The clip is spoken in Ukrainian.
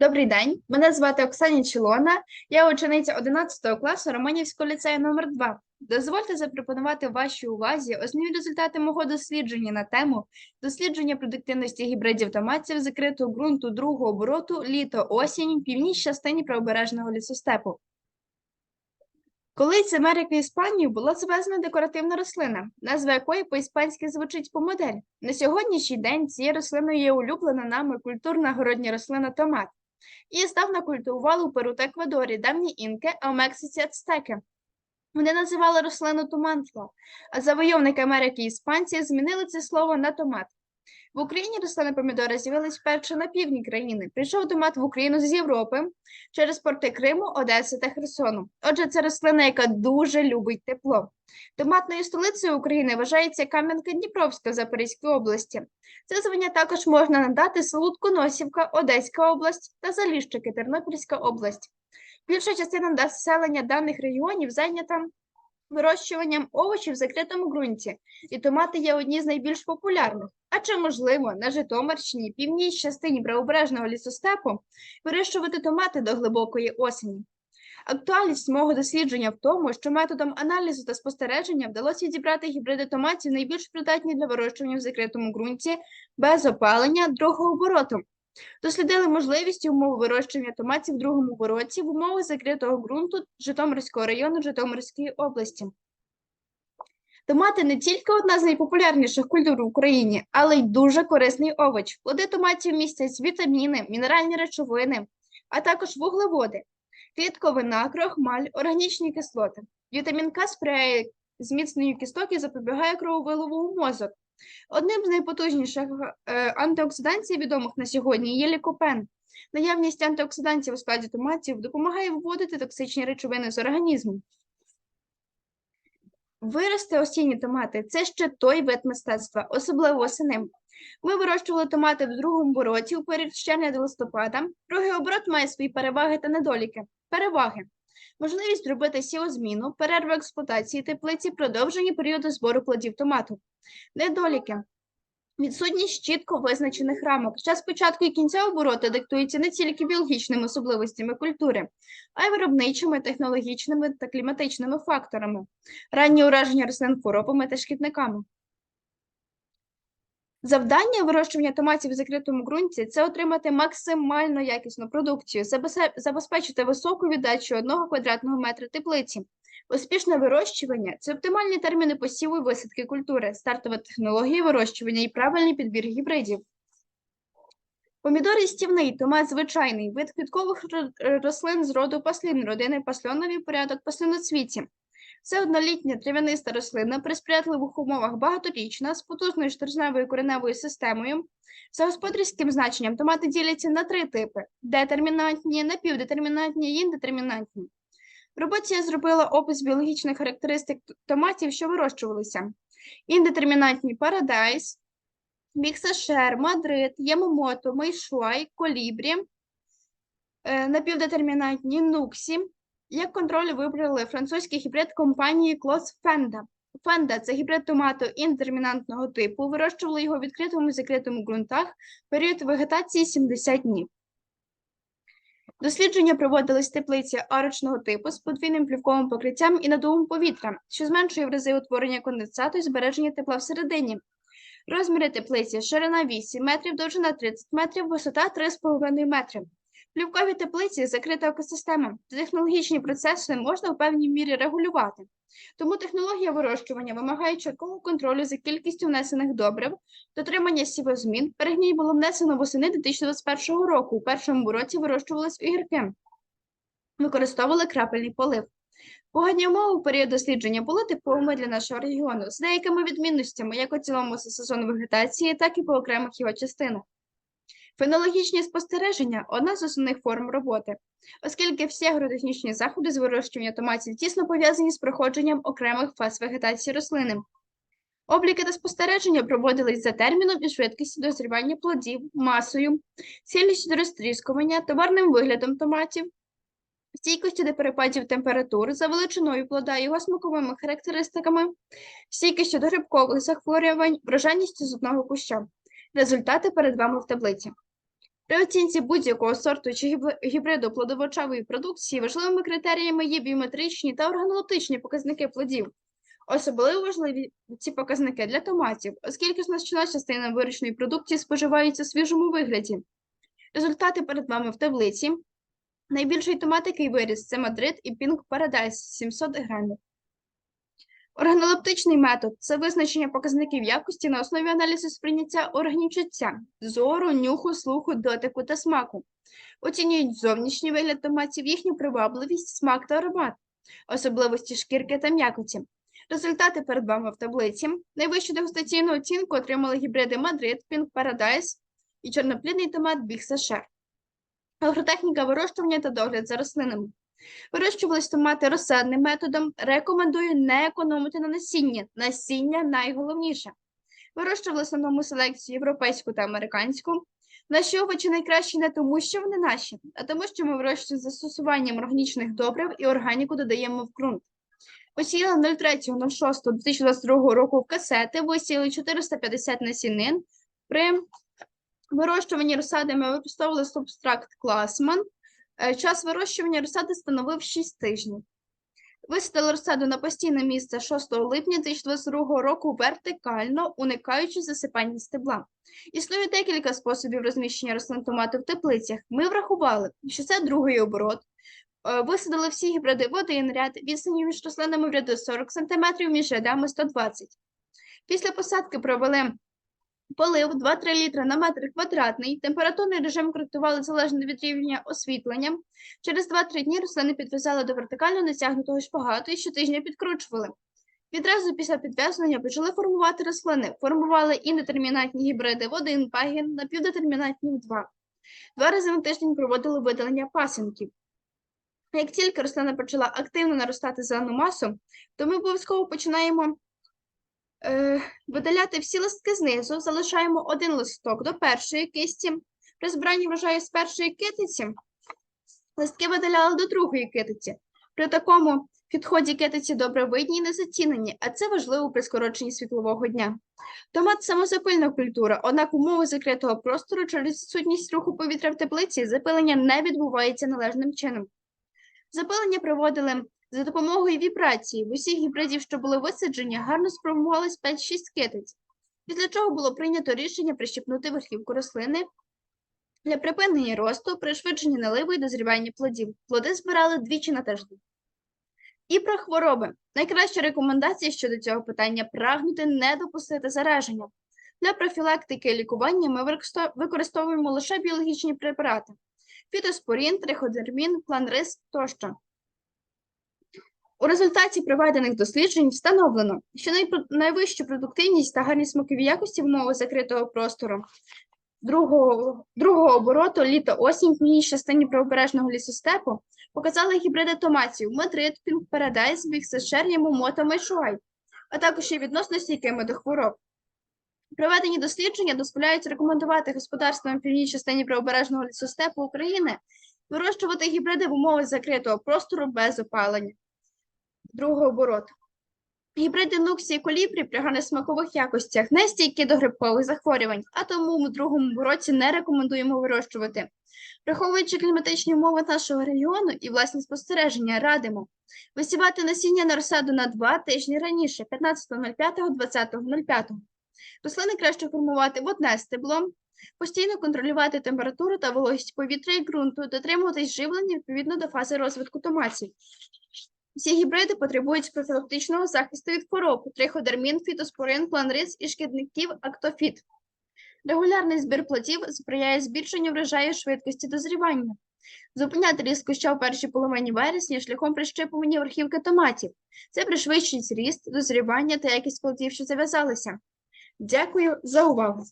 Добрий день, мене звати Оксаня Чілона, я учениця 11 класу Романівського ліцею номер 2 Дозвольте запропонувати вашій увазі основні результати мого дослідження на тему дослідження продуктивності гібридів томатів закритого ґрунту другого обороту літо-осінь в північній частині правобережного лісостепу. Колись з Америки Іспанію була завезена декоративна рослина, назва якої по-іспанськи звучить помодель. На сьогоднішній день цією рослиною є улюблена нами культурна городня рослина томат. Її здавна культивували у Перу та Еквадорі, давні інки, а в Мексиці ацтеки. Вони називали рослину томантла, а завойовники Америки і іспанці змінили це слово на томат. В Україні рослини помідори з'явились вперше на півдні країни. Прийшов томат в Україну з Європи через порти Криму, Одеси та Херсону. Отже, це рослина, яка дуже любить тепло. Томатною столицею України вважається Кам'янка-Дніпровська в Запорізькій області. Це звання також можна надати селу Тконосівка, Одеська область та Заліщики, Тернопільська область. Більша частина населення даних регіонів зайнята вирощуванням овочів в закритому ґрунті, і томати є одні з найбільш популярних. А чи можливо на Житомирщині, північній частині правобережного лісостепу вирощувати томати до глибокої осені? Актуальність мого дослідження в тому, що методом аналізу та спостереження вдалося відібрати гібриди томатів найбільш придатні для вирощування в закритому ґрунті без опалення другого обороту. Дослідили можливість і умови вирощування томатів в другому обороті в умовах закритого ґрунту Житомирського району Житомирської області. Томати не тільки одна з найпопулярніших культур в Україні, але й дуже корисний овоч. Плоди томатів містять вітаміни, мінеральні речовини, а також вуглеводи, клітковина, крохмаль, органічні кислоти. Вітамін К сприяє зміцненню кісток і запобігає крововиливу у мозок. Одним з найпотужніших е, антиоксидантів відомих на сьогодні є лікопен. Наявність антиоксидантів у складі томатів допомагає виводити токсичні речовини з організму. Вирости осінні томати це ще той вид мистецтва, особливо осени. Ми вирощували томати в другому обороті у період з червня до листопада. Другий оборот має свої переваги та недоліки. Переваги. Можливість зробити сівозміну, перерву експлуатації теплиці, продовження періоду збору плодів томату. Недоліки. Відсутність чітко визначених рамок. Час початку і кінця обороту диктується не тільки біологічними особливостями культури, а й виробничими, технологічними та кліматичними факторами, ранні ураження рослин хворобами та шкідниками. Завдання вирощування томатів в закритому ґрунті це отримати максимально якісну продукцію, забезпечити високу віддачу одного квадратного метра теплиці. Успішне вирощування це оптимальні терміни посіву і висадки культури, стартова технологія вирощування і правильний підбір гібридів. Помідор стівний, томат звичайний, вид квіткових рослин з роду паслін, родини пасльонові, порядок паслиноцвіті. Це однолітня трав'яниста рослина при сприятливих умовах багаторічна з потужною штиржневою кореневою системою. За господарським значенням томати діляться на три типи: детермінантні, напівдетермінантні і індетермінантні. В роботі я зробила опис біологічних характеристик томатів, що вирощувалися. Індетермінантні Парадайс, Міксашер, Мадрид, Ямомото, Мейшуай, Колібрі, е, напівдетермінантні Нуксі. Як контроль вибрали французький гібрид компанії Клос Фенда. Фенда це гібрид томату інтермінантного типу. Вирощували його в відкритому і закритому ґрунтах. Період вегетації 70 днів. Дослідження проводились в теплиці арочного типу з подвійним плівковим покриттям і надувом повітря, що зменшує в рази утворення конденсату і збереження тепла всередині. Розміри теплиці ширина 8 метрів, довжина 30 метрів, висота 3,5 метри. Плівкові теплиці закрита екосистема. Технологічні процеси можна в певній мірі регулювати. Тому технологія вирощування вимагає чіткого контролю за кількістю внесених добрив, дотримання сівозмін. Перегній було внесено восени 2021 року. У першому році вирощувались огірки. Використовували крапельний полив. Погодні умови у період дослідження були типовими для нашого регіону з деякими відмінностями як у цілому сезону вегетації, так і по окремих його частинах. Фенологічні спостереження одна з основних форм роботи, оскільки всі агротехнічні заходи з вирощування томатів тісно пов'язані з проходженням окремих фаз вегетації рослини. Обліки та спостереження проводились за терміном і швидкістю дозрівання плодів, масою, цілістю розтріскування, товарним виглядом томатів, стійкістю до перепадів температур, за величиною плода, його смаковими характеристиками, стійкістю до грибкових захворювань, врожайністю з одного куща. Результати перед вами в таблиці. При оцінці будь-якого сорту чи гібриду плодовочової продукції важливими критеріями є біометричні та органолептичні показники плодів. Особливо важливі ці показники для томатів, оскільки значна частина виручної продукції споживається у свіжому вигляді. Результати перед вами в таблиці. Найбільший томат, який виріс, це Мадрид і Pink Paradise 700 грамів. Органолептичний метод це визначення показників якості на основі аналізу сприйняття органів чуття, зору, нюху, слуху, дотику та смаку. Оцінюють зовнішній вигляд томатів, їхню привабливість, смак та аромат, особливості шкірки та м'якоті. Результати перед вами в таблиці. Найвищу дегустаційну оцінку отримали гібриди Мадрид, Pink Paradise і чорноплідний томат Big Sacher. Агротехніка вирощування та догляд за рослинами. Вирощувались томати розсадним методом. Рекомендую не економити на насінні. Насіння найголовніше. Вирощували основному селекцію європейську та американську. Наші овочі найкращі не тому, що вони наші, а тому, що ми вирощуємо застосуванням органічних добрив і органіку додаємо в ґрунт. Посіяли 03.06.2022 року в касети, висіяли 450 насінин. При вирощуванні розсади ми використовували субстракт Класман. Е, Час вирощування розсади становив 6 тижнів. Висадили розсаду на постійне місце 6 липня 2022 року вертикально, уникаючи засипання стебла. Існує декілька способів розміщення рослин томату в теплицях. Ми врахували, що це другий оборот. Е, Висадили всі гібриди в один ряд, відстані між рослинами в ряду 40 см, між рядами 120 Після посадки провели полив 2-3 літри на метр квадратний, температурний режим коректували залежно від рівня освітлення. Через 2-3 дні рослини підв'язали до вертикально натягнутого шпагату і щотижня підкручували. Відразу після підв'язання почали формувати рослини. Формували індетермінатні гібриди в один пагін, напівдетермінатні в два. Два рази на тиждень проводили видалення пасинків. Як тільки рослина почала активно наростати зелену масу, то ми обов'язково починаємо е, видаляти всі листки знизу, залишаємо один листок до першої кисті. При збиранні врожаю з першої китиці листки видаляли до другої китиці. При такому підході китиці добре видні і не зацінені, а це важливо при скороченні світлового дня. Томат самозапильна культура, однак умови закритого простору через відсутність руху повітря в теплиці запилення не відбувається належним чином. Запилення проводили за допомогою вібрації. В усіх гібридів, що були висаджені, гарно сформувалось 5-6 китиць, після чого було прийнято рішення прищепнути верхівку рослини для припинення росту, пришвидшення наливу і дозрівання плодів. Плоди збирали двічі на тиждень. І про хвороби. Найкраща рекомендація щодо цього питання прагнути не допустити зараження. Для профілактики і лікування ми використовуємо лише біологічні препарати фітоспорін, триходермін, планрис тощо. У результаті проведених досліджень встановлено, що найвищу продуктивність та гарні смакові якості в закритого простору другого, другого обороту літо-осінь в ній частині правобережного лісостепу показали гібриди томатів Мадрид, Пінк Парадайз, Біксешер, Ямомото, Майшуай, а також є відносно стійкими до хвороб. Проведені дослідження дозволяють рекомендувати господарствам в північній частині правобережного лісостепу України вирощувати гібриди в умовах закритого простору без опалення. Другого обороту. Гібриди нуксі і колібрі при гарносмакових якостях не стійкі до грибкових захворювань, а тому в другому році не рекомендуємо вирощувати. Враховуючи кліматичні умови нашого регіону і власні спостереження, радимо висівати насіння на розсаду на два тижні раніше, 15.05-20.05. Рослини краще формувати в одне стебло, постійно контролювати температуру та вологість повітря і ґрунту, дотримуватись живлення відповідно до фази розвитку томатів. Всі гібриди потребують профілактичного захисту від хвороб, триходермін, фітоспорин, планрис і шкідників актофіт. Регулярний збір плодів сприяє збільшенню врожаю швидкості дозрівання. Зупиняти ріст куща в першій половині вересня шляхом прищепування верхівки томатів. Це пришвидшить ріст, дозрівання та якість плодів, що зав'язалися. Дякую за увагу!